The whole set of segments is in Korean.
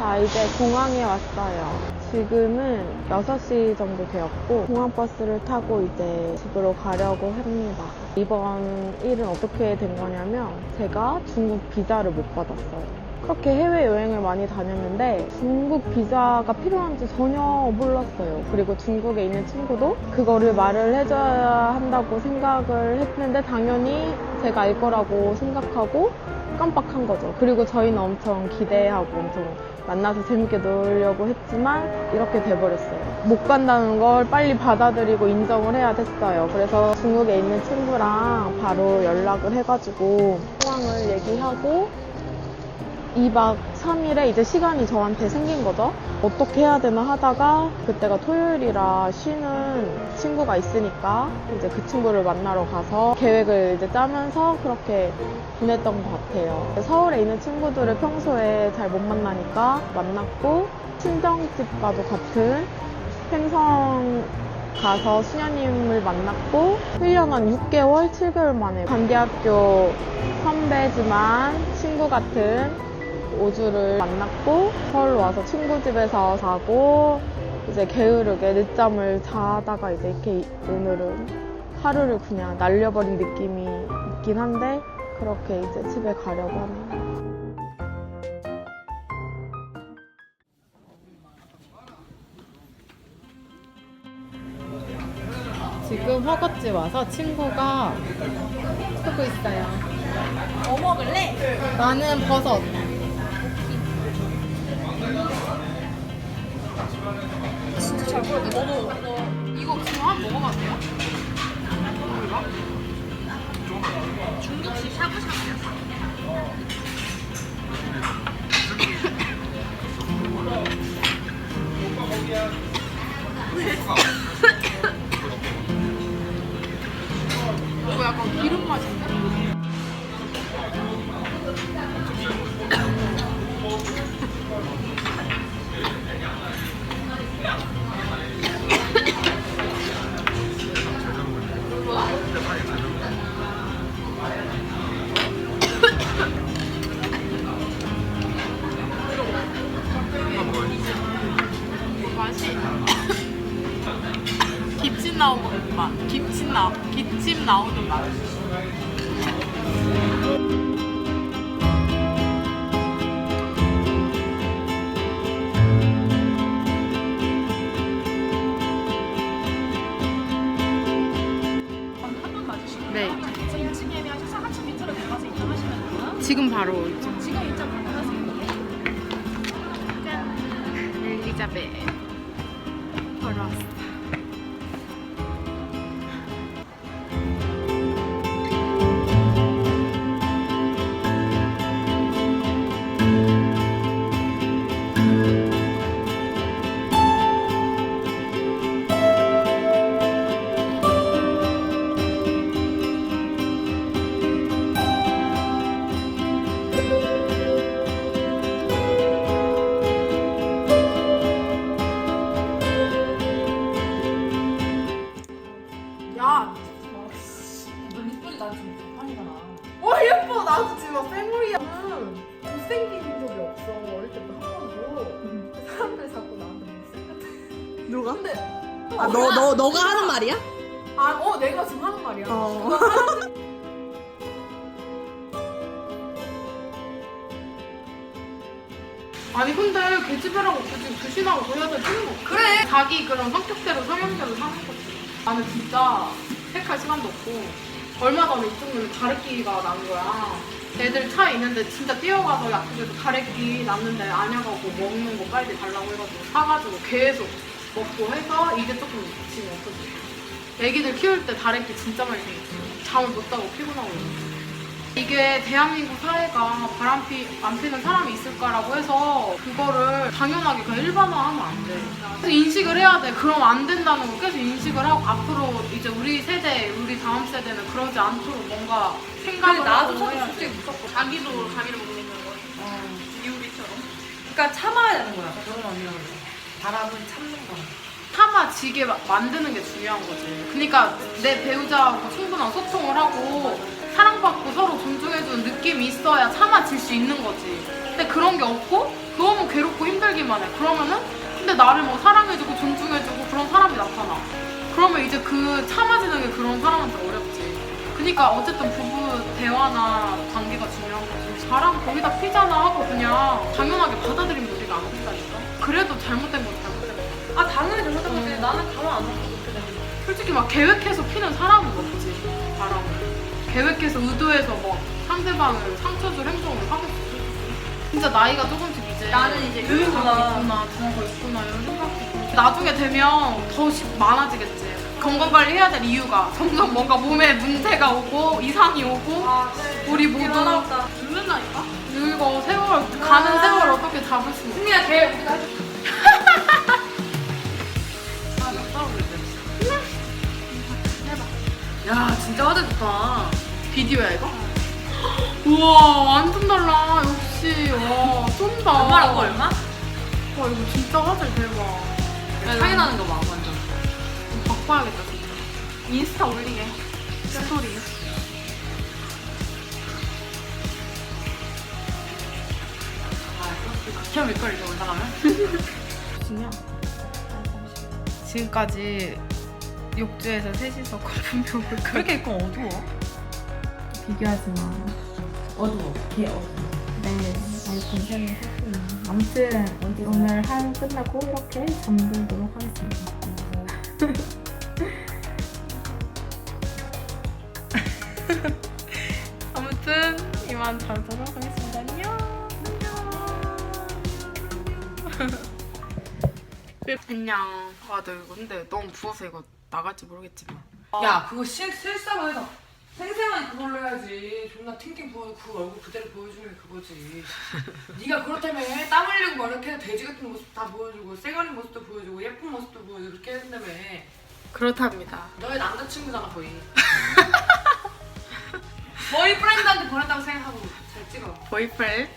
자, 이제 공항에 왔어요. 지금은 6시 정도 되었고, 공항버스를 타고 이제 집으로 가려고 합니다. 이번 일은 어떻게 된 거냐면, 제가 중국 비자를 못 받았어요. 그렇게 해외여행을 많이 다녔는데, 중국 비자가 필요한지 전혀 몰랐어요. 그리고 중국에 있는 친구도 그거를 말을 해줘야 한다고 생각을 했는데, 당연히 제가 알 거라고 생각하고, 깜빡한 거죠. 그리고 저희는 엄청 기대하고 엄청 만나서 재밌게 놀려고 했지만 이렇게 돼버렸어요. 못 간다는 걸 빨리 받아들이고 인정을 해야 됐어요. 그래서 중국에 있는 친구랑 바로 연락을 해가지고 상황을 얘기하고 2박 3일에 이제 시간이 저한테 생긴 거죠. 어떻게 해야 되나 하다가 그때가 토요일이라 쉬는 친구가 있으니까 이제 그 친구를 만나러 가서 계획을 이제 짜면서 그렇게 보냈던 것 같아요. 서울에 있는 친구들을 평소에 잘 못 만나니까 만났고 친정집과도 같은 횡성 가서 수녀님을 만났고 1년 한 6개월, 7개월 만에 단기학교 선배지만 친구 같은 오주를 만났고 서울 와서 친구 집에서 자고 이제 게으르게 늦잠을 자다가 이제 이렇게 오늘은 하루를 그냥 날려버린 느낌이 있긴 한데 그렇게 이제 집에 가려고 합니다. 지금 허거집 와서 친구가 쓰고 있어요. 뭐 먹을래? 나는 버섯. 진짜 잘 보였네. 너도 너 이거 지금 한 먹어봐도 돼요? 중국식 샤브샤브야. 이거 약간 기름 맛인데? 지금 바로 너, 너가 하는 말이야? 아 어 내가 지금 하는 말이야. 어. 아니 근데 계집애라고 굳이 부신하고 보여서 쓰는 거 그래. 자기 그런 성격대로 성향대로 사는 거지 나는 진짜 택할 시간도 없고 얼마 전에 이쪽은 가래끼가 난 거야. 애들 차 있는데 진짜 뛰어가서 약국에서 가래끼 났는데 아냐가고 먹는 거 빨리 달라고 해가지고 사가지고 계속 먹고 해서 이제 조금 지금 없어졌어 애기들 키울 때 다래끼 진짜 많이 생겼어 잠을 못 자고 피곤하고 이러고 이게 대한민국 사회가 바람피 안 피는 사람이 있을까라고 해서 그거를 당연하게 그냥 일반화하면 안 돼. 그래서 인식을 해야 돼. 그럼 안 된다는 걸 계속 인식을 하고 앞으로 이제 우리 세대, 우리 다음 세대는 그러지 않도록 뭔가 생각을 나도 하고 사실. 솔직히 무섭고 자기도 자기를 못 믿는 거. 어. 이우리처럼. 그러니까 참아야 되는 거야. 결혼 언니랑 바람은 참는 거야. 참아지게 마- 만드는 게 중요한 거지. 그러니까 내 배우자하고 충분한 소통을 하고 사랑받고 서로 존중해주는 느낌이 있어야 참아질 수 있는 거지. 근데 그런 게 없고 너무 괴롭고 힘들기만 해. 그러면은 근데 나를 뭐 사랑해주고 존중해주고 그런 사람이 나타나. 그러면 이제 그 참아지는 게 그런 사람한테 어렵지. 그러니까 어쨌든 부부 대화나 관계가 중요한 거지. 바람 거기다 피잖아 하고 그냥 당연하게 받아들이면 우리가 안 된다니까. 그래도 잘못된 거 나는 가만 안 뒀어 그렇게 되면. 솔직히 막 계획해서 피는 사람은 없지 바람을 계획해서 의도해서 뭐 상대방을 상처 줄 행동을 하겠어 진짜 나이가 조금씩 이제 나는 이제 여유가 있구나 중요가 있구나 이런 생각이 들고 나중에 되면 더 시- 많아지겠지. 건강 관리 해야 될 이유가 점점 뭔가 몸에 문제가 오고 이상이 오고 아 그래. 우리 모두 일어나보다. 죽는다니까 이거 세월 가는 세월 어떻게 잡을 수 있어 승리야 걔 우리가 해줄게. 진짜 화질 좋다. 비디오야 이거? 우와 완전 달라 역시 와 쩐다 얼마라고 얼마? 와 이거 진짜 화질 대박 차이 나는 거 봐, 완전. 바꿔야겠다 진짜 인스타 올리게 스토리 시험 일걸 이제 올라가면? 중요 지금까지 욕조에서 셋이서 거품이 올까 그렇게 입고 어두워? 비교하지 마. 어두워. 걔 어두워. 네, 아이폰 7은 샀구나. 아무튼 오늘 하루 끝나고 이렇게 잠들도록 하겠습니다. 아무튼 이만 자도록 하겠습니다 안녕 안녕 아, 나 이거 근데 너무 부어서 이거 나갈지 모르겠지만. 야 그거 실, 실사로 해서 생생한 그걸로 해야지. 존나 팅팅 부어 그 얼굴 그대로 보여주는 게 그거지. 네가 그렇다며 땀 흘리고 막 이렇게 돼지 같은 모습 다 보여주고 쎄가리 모습도 보여주고 예쁜 모습도 보여주고 그렇게 해준다며. 그렇답니다. 너의 남자친구잖아 거의. 너희 프렌드한테 보냈다고 생각하고 잘 찍어. 보이프렌드?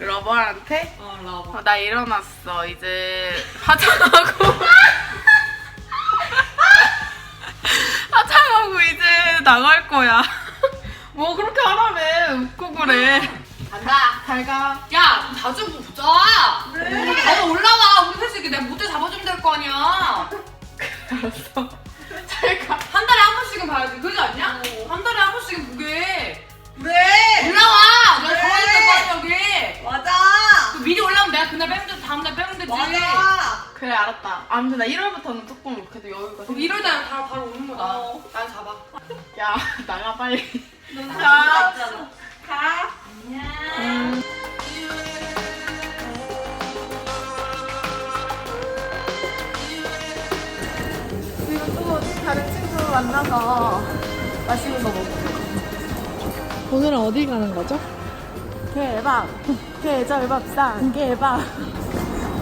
러버한테? 어 라봐 어, 나 일어났어. 이제 화장하고 이제 나갈 거야. 뭐 그렇게 하라며 웃고 그래. 간다. 잘 가. 야 자주 보자. 그래 나도 올라와. 우리 셋이 내가 모델 잡아주면 될 거 아니야. 알았어. 잘 가. 한 달에 한 번씩은 봐야지 그러지 않냐? 한 달에 한 번씩은 보게. 그래. 올라와. 내가 정해줄 거 아니야 여기. 맞아. 그 미리 올라오면 내가 그날 빼면 되지 다음날 빼면 되지. 맞아. 그래 알았다. 아무튼 나 1월부터는 조금 그래도 여유가 그럼 생겨. 1월달에 바로, 바로 오는 거다. 어. 날 잡아 야 나가 빨리 가 있잖아 가. 그리고 또 다른 친구 만나서 맛있는 거 먹을게요. 오늘은 어디 가는 거죠? 대박! 대절밥상 대박!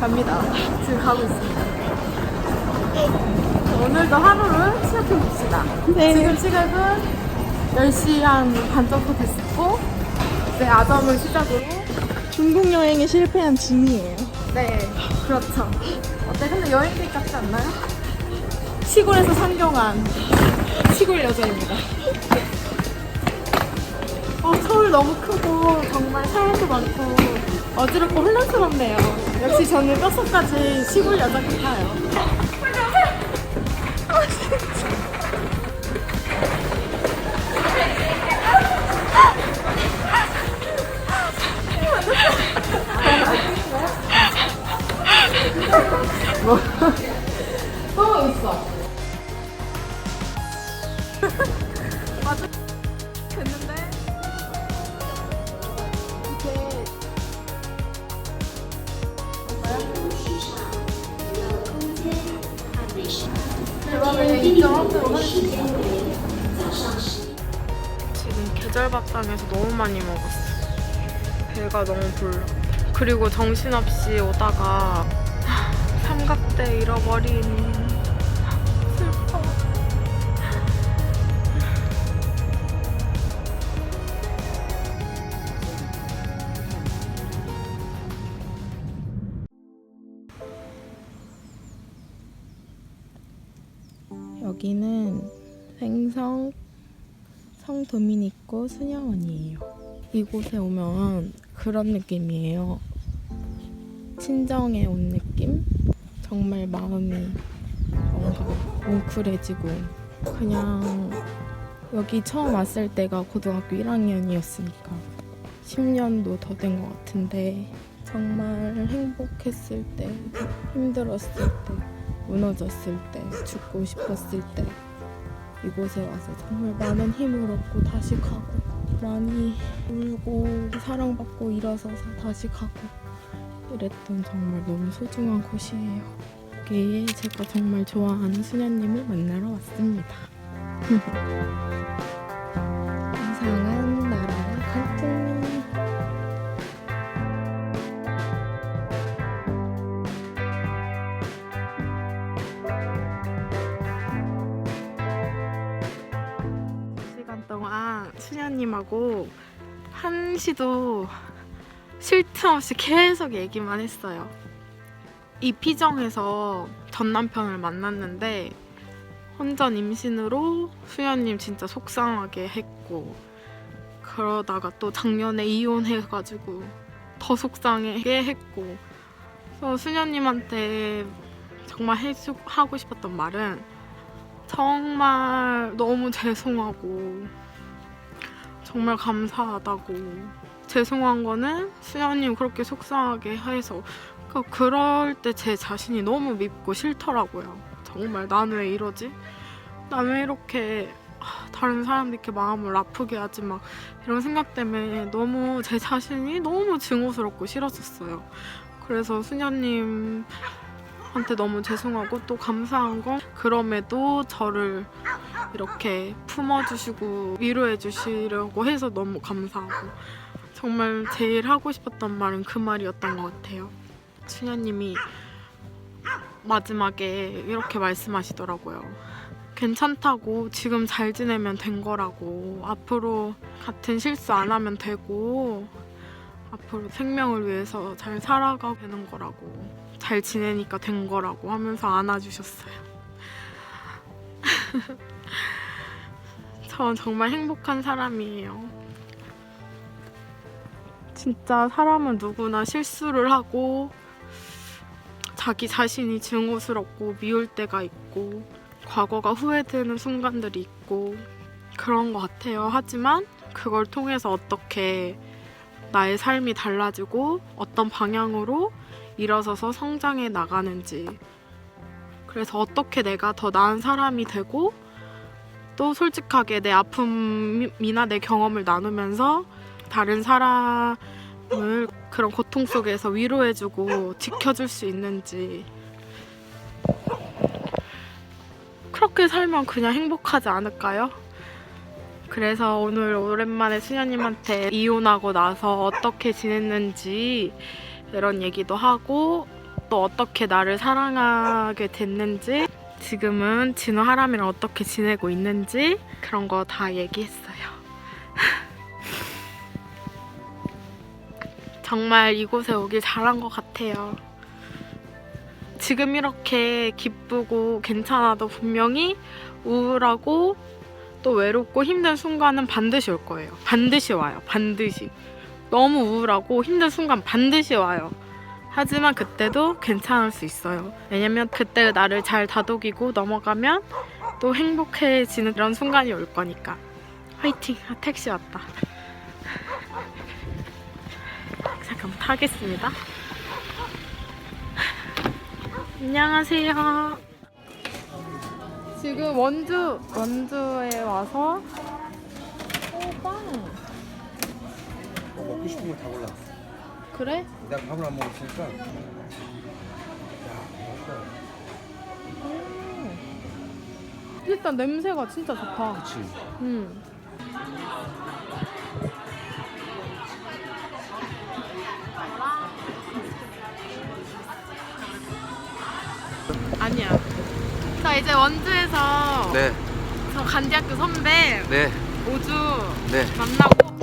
갑니다. 지금 가고 있습니다. 오늘도 하루를 시작해봅시다. 지금 시각은 10시 한반 정도 됐고, 이제 아점을 시작으로. 중국 여행에 실패한 진이에요. 네, 그렇죠. 어때? 근데 여행객 같지 않나요? 시골에서 상경한 시골 여자입니다. 어, 서울 너무 크고 정말 사람도 많고 어지럽고 혼란스럽네요. 역시 저는 뼛속까지 시골 여자 같아요. 또 있어. 지금 계절밥상에서 너무 많이 먹었어. 배가 너무 불러. 그리고 정신없이 오다가 삼각대 잃어버린 슬퍼. 여기는 생성 성도미니코 수녀원이에요. 이곳에 오면 그런 느낌이에요. 친정에 온 느낌? 정말 마음이 뭔가 뭉클해지고 그냥 여기 처음 왔을 때가 고등학교 1학년이었으니까 10년도 더 된 것 같은데 정말 행복했을 때, 힘들었을 때, 무너졌을 때, 죽고 싶었을 때 이곳에 와서 정말 많은 힘을 얻고 다시 가고 많이 울고 사랑받고 일어서서 다시 가고 이랬던 정말 너무 소중한 곳이에요. 여기에 제가 정말 좋아하는 수녀님을 만나러 왔습니다. 이상한 나라의 갈등. 시간 동안 수녀님하고 한시도 쉴 틈 없이 계속 얘기만 했어요. 이 피정에서 전 남편을 만났는데 혼전 임신으로 수녀님 진짜 속상하게 했고 그러다가 또 작년에 이혼해가지고 더 속상하게 했고 그래서 수녀님한테 정말 해주, 하고 싶었던 말은 정말 너무 죄송하고 정말 감사하다고 죄송한 거는 수연님 그렇게 속상하게 해서. 그러니까 그럴 때 제 자신이 너무 밉고 싫더라고요. 정말 나는 왜 이러지? 난 왜 이렇게 아, 다른 사람들 이렇게 마음을 아프게 하지 막 이런 생각 때문에 너무 제 자신이 너무 증오스럽고 싫었었어요. 그래서 수녀님 한테 너무 죄송하고 또 감사한 건 그럼에도 저를 이렇게 품어주시고 위로해 주시려고 해서 너무 감사하고 정말 제일 하고 싶었던 말은 그 말이었던 것 같아요. 수녀님이 마지막에 이렇게 말씀하시더라고요. 괜찮다고 지금 잘 지내면 된 거라고 앞으로 같은 실수 안 하면 되고 앞으로 생명을 위해서 잘 살아가 되는 거라고 잘 지내니까 된 거라고 하면서 안아주셨어요. 전 정말 행복한 사람이에요. 진짜 사람은 누구나 실수를 하고 자기 자신이 증오스럽고 미울 때가 있고 과거가 후회되는 순간들이 있고 그런 것 같아요. 하지만 그걸 통해서 어떻게 나의 삶이 달라지고 어떤 방향으로 일어서서 성장해 나가는지 그래서 어떻게 내가 더 나은 사람이 되고 또 솔직하게 내 아픔이나 내 경험을 나누면서 다른 사람을 그런 고통 속에서 위로해주고 지켜줄 수 있는지 그렇게 살면 그냥 행복하지 않을까요? 그래서 오늘 오랜만에 수녀님한테 이혼하고 나서 어떻게 지냈는지 이런 얘기도 하고 또 어떻게 나를 사랑하게 됐는지 지금은 진우 하람이랑 어떻게 지내고 있는지 그런 거 다 얘기했어요. 정말 이곳에 오길 잘한 것 같아요. 지금 이렇게 기쁘고 괜찮아도 분명히 우울하고 또 외롭고 힘든 순간은 반드시 올 거예요. 반드시 와요. 반드시. 너무 우울하고 힘든 순간 반드시 와요. 하지만 그때도 괜찮을 수 있어요. 왜냐면 그때 나를 잘 다독이고 넘어가면 또 행복해지는 그런 순간이 올 거니까. 화이팅! 아, 택시 왔다. 잠깐만 타겠습니다. 안녕하세요. 지금 원주 원주에 와서 오 빵. 먹고 싶은 거 다 골라. 그래? 내가 밥을 안 먹었으니까. 일단 냄새가 진짜 좋다. 그치. 음. 자 이제 원주에서 네, 저 간디학교 선배 네, 오주 네. 만나고.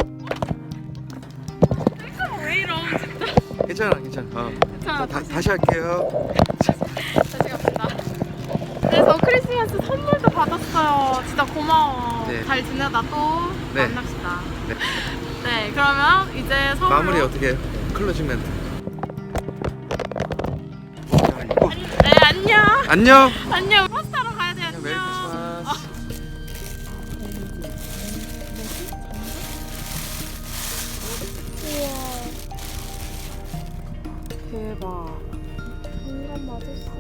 셀카가 왜 이러 진짜. 괜찮아, 괜찮아. 어. 자 다, 다시 할게요. 다시 갑시다. 그래서 크리스마스 선물도 받았어요. 진짜 고마워. 네. 잘 지내다 또 네. 만납시다. 네. 네, 그러면 이제 서울로 마무리 어떻게 해? 클로징 멘트. 네, 안녕. 안녕. 안녕. 대박. 공간 맞았어.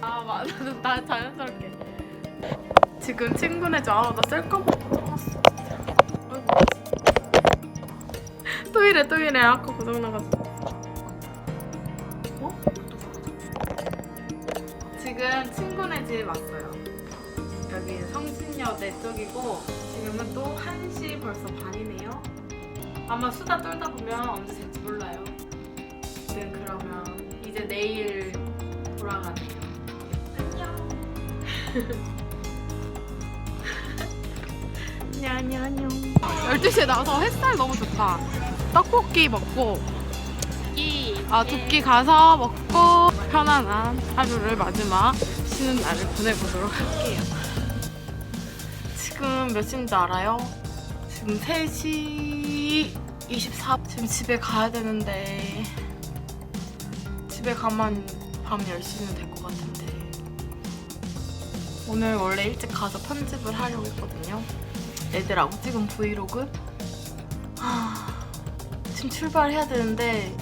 아, 맞아. 나 자연스럽게. 지금 친구네 줄 알아. 나 셀카 보고 떠났어. 아이고. 또 이래, 또 이래. 아까 고장나가지고. 어? 지금 친구네 집 왔어요. 여기 성신여대 쪽이고 지금은 또 1시 벌써 반이네요. 아마 수다 떨다 보면 언제 안녕, 안녕, 안녕. 12시에 나와서 햇살 너무 좋다. 떡볶이 먹고, 아, 두끼 가서 먹고, 편안한 하루를 마지막 쉬는 날을 보내보도록 할게요. 지금 몇 시인지 알아요? 지금 3시 24. 지금 집에 가야 되는데, 집에 가면 밤 10시는 될 것 같은데. 오늘 원래 일찍 가서 편집을 하려고 했거든요. 애들하고 찍은 브이로그. 하, 지금 출발해야 되는데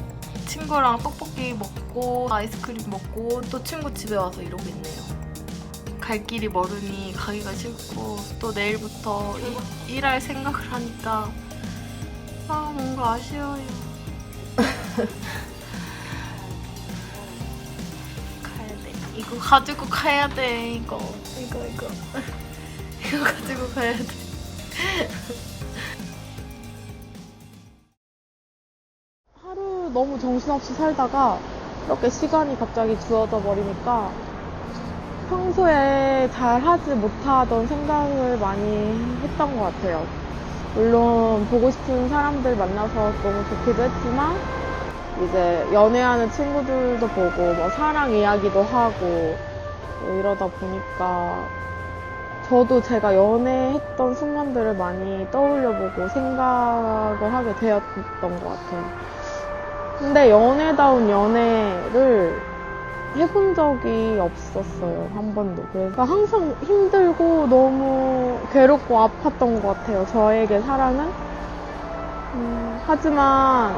친구랑 떡볶이 먹고 아이스크림 먹고 또 친구 집에 와서 이러고 있네요. 갈 길이 멀으니 가기가 싫고 또 내일부터 이- 일할 생각을 하니까 아 뭔가 아쉬워요. 이거 가지고 가야 돼. 이거 이거 이거 이거 가지고 가야 돼. 하루 너무 정신없이 살다가 이렇게 시간이 갑자기 주어져 버리니까 평소에 잘 하지 못하던 생각을 많이 했던 것 같아요. 물론 보고 싶은 사람들 만나서 너무 좋기도 했지만 이제 연애하는 친구들도 보고 뭐 사랑 이야기도 하고 뭐 이러다 보니까 저도 제가 연애했던 순간들을 많이 떠올려보고 생각을 하게 되었던 것 같아요. 근데 연애다운 연애를 해본 적이 없었어요. 한 번도. 그래서 항상 힘들고 너무 괴롭고 아팠던 것 같아요. 저에게 사랑은. 음, 하지만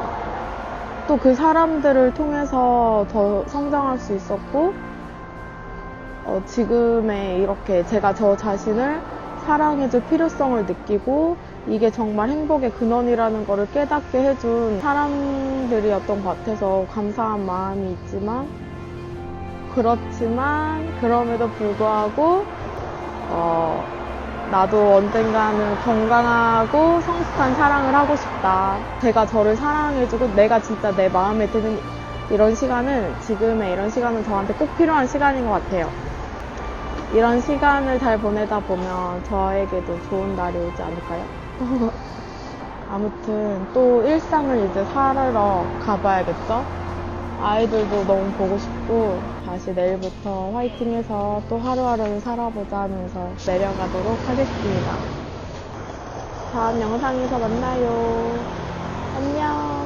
또 그 사람들을 통해서 더 성장할 수 있었고, 어, 지금의 이렇게 제가 저 자신을 사랑해줄 필요성을 느끼고 이게 정말 행복의 근원이라는 것을 깨닫게 해준 사람들이었던 것 같아서 감사한 마음이 있지만 그렇지만 그럼에도 불구하고 어, 나도 언젠가는 건강하고 성숙한 사랑을 하고 싶다. 제가 저를 사랑해주고 내가 진짜 내 마음에 드는 이런 시간은 지금의 이런 시간은 저한테 꼭 필요한 시간인 것 같아요. 이런 시간을 잘 보내다 보면 저에게도 좋은 날이 오지 않을까요? 아무튼 또 일상을 이제 살아러 가봐야겠죠? 아이들도 너무 보고 싶고 다시 내일부터 화이팅해서 또 하루하루를 살아보자 하면서 내려가도록 하겠습니다. 다음 영상에서 만나요. 안녕.